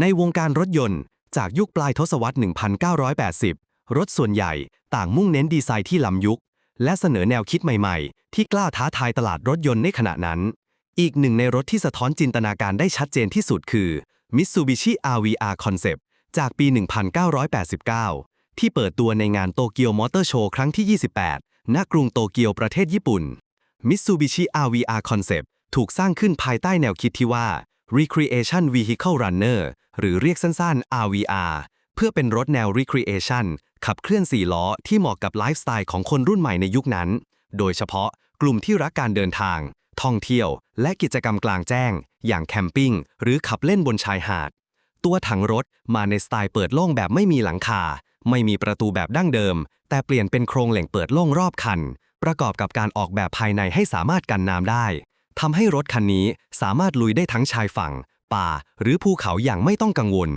ในวงการรถยนต์ จากยุคปลายทศวรรษ 1980 รถส่วนใหญ่ต่างมุ่งเน้นดีไซน์ที่ล้ำยุค และเสนอแนวคิดใหม่ๆ ที่กล้าท้าทายตลาดรถยนต์ในขณะนั้น อีกหนึ่งในรถที่สะท้อนจินตนาการได้ชัดเจนที่สุดคือ Mitsubishi RVR Concept จากปี 1989 ที่เปิดตัวในงานโตเกียวมอเตอร์โชว์ครั้งที่ 28 ณ กรุงโตเกียวประเทศญี่ปุ่น Mitsubishi RVR Concept ถูกสร้างขึ้นภายใต้แนวคิดที่ว่า Recreation Vehicle Runner หรือเรียกสั้นๆ RVR เพื่อเป็นรถแนว Recreation ขับเคลื่อน4ล้อที่เหมาะกับไลฟ์สไตล์ของคนรุ่นใหม่ในยุคนั้น โดยเฉพาะกลุ่มที่รักการเดินทาง ท่องเที่ยว และกิจกรรมกลางแจ้ง อย่างแคมปิ้ง หรือขับเล่นบนชายหาด ตัวถังรถมาในสไตล์เปิดโล่งแบบไม่มีหลังคา ไม่มีประตูแบบดั้งเดิม แต่เปลี่ยนเป็นโครงเหล่งเปิดโล่งรอบคัน ประกอบกับการออกแบบภายในให้สามารถกันน้ำได้ ทำให้รถคันนี้สามารถลุยได้ทั้งชายฝั่ง ป่า หรือภูเขาอย่างไม่ต้องกังวล